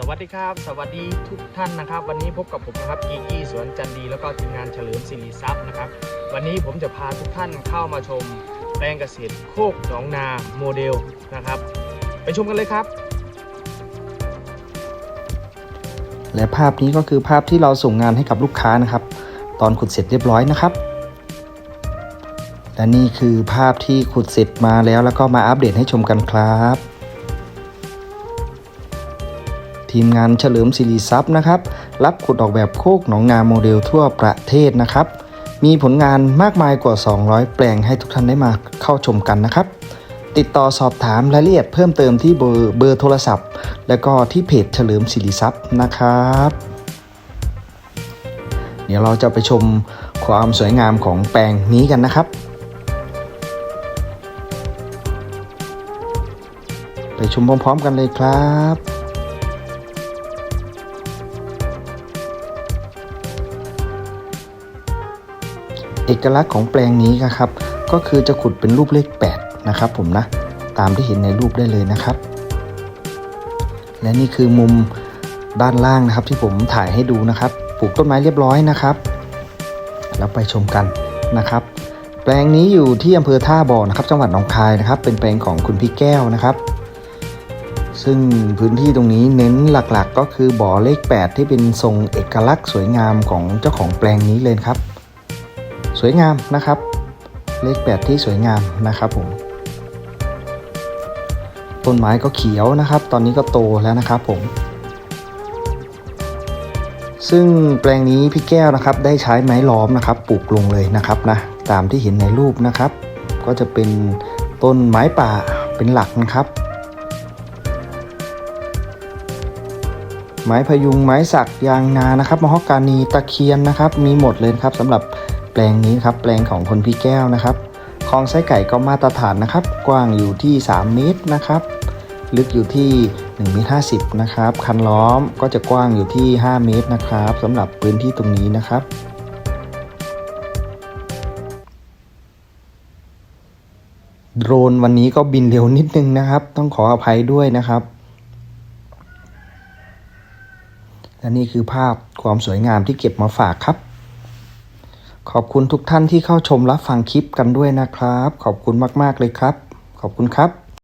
สวัสดีครับ สวัสดีทุกท่านนะครับ วันนี้พบกับผมนะครับกีกี้สวนจันดี แล้วก็ทีมงานเฉลิมสิริทรัพย์นะครับ วันนี้ผมจะพาทุกท่านเข้ามาชมแปลงเกษตรโคกหนองนาโมเดลนะครับ ไปชมกันเลยครับ และภาพนี้ก็คือภาพที่เราส่งงานให้กับลูกค้านะครับ ตอนขุดเสร็จเรียบร้อยนะครับ และนี่คือภาพที่ขุดเสร็จมาแล้วแล้วก็มาอัปเดตให้ชมกันครับ ทีมงานเฉลิมศิริทรัพย์นะครับ รับขุดออกแบบโคกหนองนาโมเดลทั่วประเทศนะครับ มีผลงานมากมายกว่า 200 แปลงให้ทุกท่านได้มาเข้าชมกันนะครับ ติดต่อสอบถามรายละเอียดเพิ่มเติมที่เบอร์เบอร์โทรศัพท์ แล้วก็ที่เพจเฉลิมศิริทรัพย์นะครับ เดี๋ยวเราจะไปชมความสวยงามของแปลงนี้กันนะครับไปชมพร้อมๆกันเลยครับ เอกลักษณ์ของแปลงนี้นะครับก็คือจะขุดเป็นรูปเลข 8 นะครับผมนะตามที่เห็นในรูปได้เลยนะครับ และนี่คือมุมด้านล่างนะครับที่ผมถ่ายให้ดูนะครับ ปลูกต้นไม้เรียบร้อยนะครับ แล้วไปชมกันนะครับ แปลงนี้อยู่ที่อำเภอท่าบ่อนะครับ จังหวัดหนองคายนะครับ เป็นแปลงของคุณพี่แก้วนะครับ ซึ่งพื้นที่ตรงนี้เน้นหลักๆก็คือบ่อเลข 8 ที่เป็นทรงเอกลักษณ์สวยงามของเจ้าของแปลงนี้เลยครับ สวยงามนะครับ เลข 8 ที่สวยงามนะครับผมต้นไม้ก็เขียวนะครับ ตอนนี้ก็โตแล้วนะครับผม ซึ่งแปลงนี้พี่แก้วนะครับ ได้ใช้ไม้ล้อมนะครับ ปลูกลงเลยนะครับนะตามที่เห็นในรูปนะครับ ก็จะเป็นต้นไม้ป่าเป็นหลักนะครับ ไม้พยุงไม้สักยางนานะครับมะฮอกกานีตะเคียนนะครับ มีหมดเลยครับสำหรับ ลงนี้ครับแปลงของคนพี่แก้วนะครับคลองไส้ไก่ก็มาตรฐานนะครับ กว้างอยู่ที่ 3 เมตรนะครับ ลึกอยู่ที่1เมตร50นะครับ คันล้อมก็จะกว้างอยู่ที่ 5 เมตรนะครับสำหรับพื้นที่ตรงนี้นะครับโดรนวันนี้ก็บินเร็วนิดนึงนะครับ ต้องขออภัยด้วยนะครับ และนี่คือภาพความสวยงามที่เก็บมาฝากครับ ขอบคุณทุกท่านที่เข้าชมรับฟังคลิปกันด้วยนะครับ ขอบคุณมาก ๆ เลยครับ ขอบคุณครับ